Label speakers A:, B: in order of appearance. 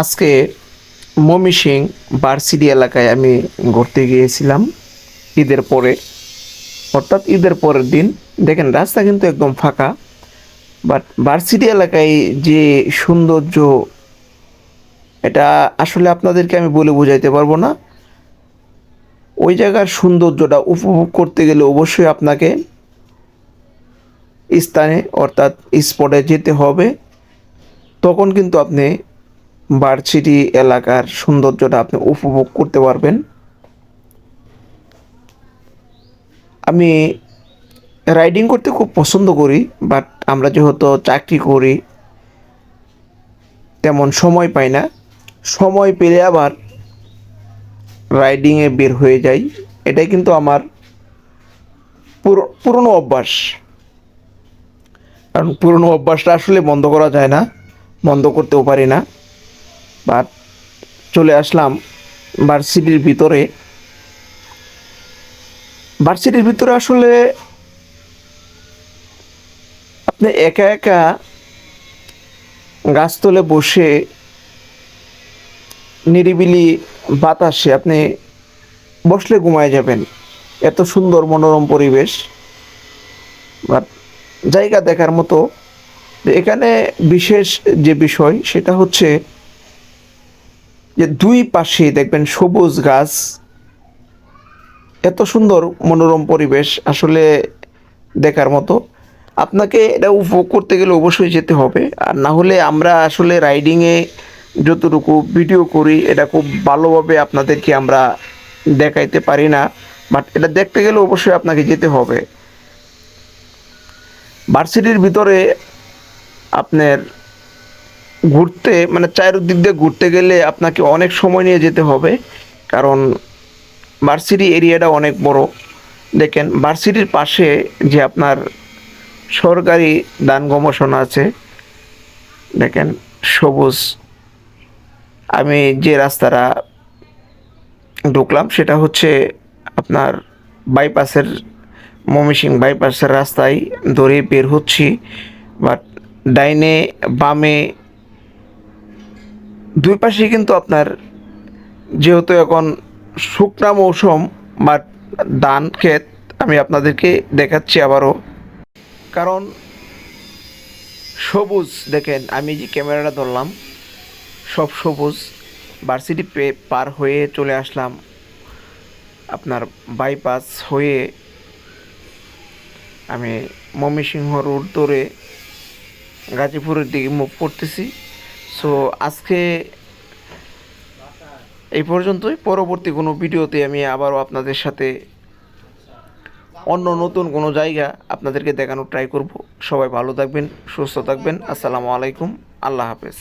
A: আজকে মমিসিং বার্সিডি এলাকায় আমি ঘুরতে গিয়েছিলাম। ঈদের পরে, অর্থাৎ ঈদের পরের দিন। দেখেন, রাস্তা কিন্তু একদম ফাঁকা বাট বার্সিডি এলাকায় যে সৌন্দর্য, এটা আসলে আপনাদেরকে আমি বলে বোঝাইতে পারব না। ওই জায়গার সৌন্দর্যটা উপভোগ করতে গেলে অবশ্যই আপনাকে স্থানে, অর্থাৎ স্পটে যেতে হবে। তখন কিন্তু আপনি বার্সিটি এলাকার সৌন্দর্যটা আপনি উপভোগ করতে পারবেন। আমি রাইডিং করতে খুব পছন্দ করি বাট আমরা যেহেতু চাকরি করি, তেমন সময় পাই না। সময় পেলে আবার রাইডিংয়ে বের হয়ে যাই। এটাই কিন্তু আমার পুরো- পুরনো অভ্যাস। কারণ পুরনো অভ্যাসটা আসলে বন্ধ করা যায় না, বন্ধ করতেও পারি না। বাট চলে আসলাম ভার্সিটির ভিতরে। ভার্সিটির ভিতরে আসলে আপনি একা একা গাছতলে বসে নিরিবিলি বাতাসে আপনি বসলে ঘুমায় যাবেন। এত সুন্দর মনোরম পরিবেশ। বাট জায়গা দেখার মতো। এখানে বিশেষ যে বিষয় সেটা হচ্ছে যে দুই পাশে দেখবেন সবুজ গাছ। এত সুন্দর মনোরম পরিবেশ আসলে দেখার মতো। আপনাকে এটা উপভোগ করতে গেলে অবশ্যই যেতে হবে। আর না হলে আমরা আসলে রাইডিংয়ে যতটুকু ভিডিও করি, এটা খুব ভালোভাবে আপনাদেরকে আমরা দেখাইতে পারি না। বাট এটা দেখতে গেলে অবশ্যই আপনাকে যেতে হবে। ভার্সিটির ভিতরে আপনার ঘুরতে মানে চারিদিক দিয়ে ঘুরতে গেলে আপনাকে অনেক সময় নিয়ে যেতে হবে। কারণ ভার্সিটি এরিয়াটা অনেক বড়। দেখেন ভার্সিটির পাশে যে আপনার সরকারি দান গমশন আছে, দেখেন, সবুজ। আমি যে রাস্তাটা ঢুকলাম, সেটা হচ্ছে আপনার বাইপাসের, মমিসিং বাইপাসের রাস্তায় ধরে বের হচ্ছি। বাট ডাইনে, বামে দুই পাশে কিন্তু আপনার যেহেতু এখন শুকনা মৌসুম বা ধান ক্ষেত আমি আপনাদেরকে দেখাচ্ছি আবারও। কারণ সবুজ, দেখেন, আমি যে ক্যামেরাটা ধরলাম, সব সবুজ। ভার্সিটি পার হয়ে চলে আসলাম। আপনার বাইপাস হয়ে আমি ময়মনসিংহ রোড ধরে গাজীপুরের দিকে মুভ করতেছি। সো আজকে এই পর্যন্তই। পরবর্তী কোনো ভিডিওতে আমি আবারও আপনাদের সাথে অন্য নতুন কোনো জায়গা আপনাদেরকে দেখানোর ট্রাই করব। সবাই ভালো থাকবেন, সুস্থ থাকবেন। আসসালামু আলাইকুম। আল্লাহ হাফেজ।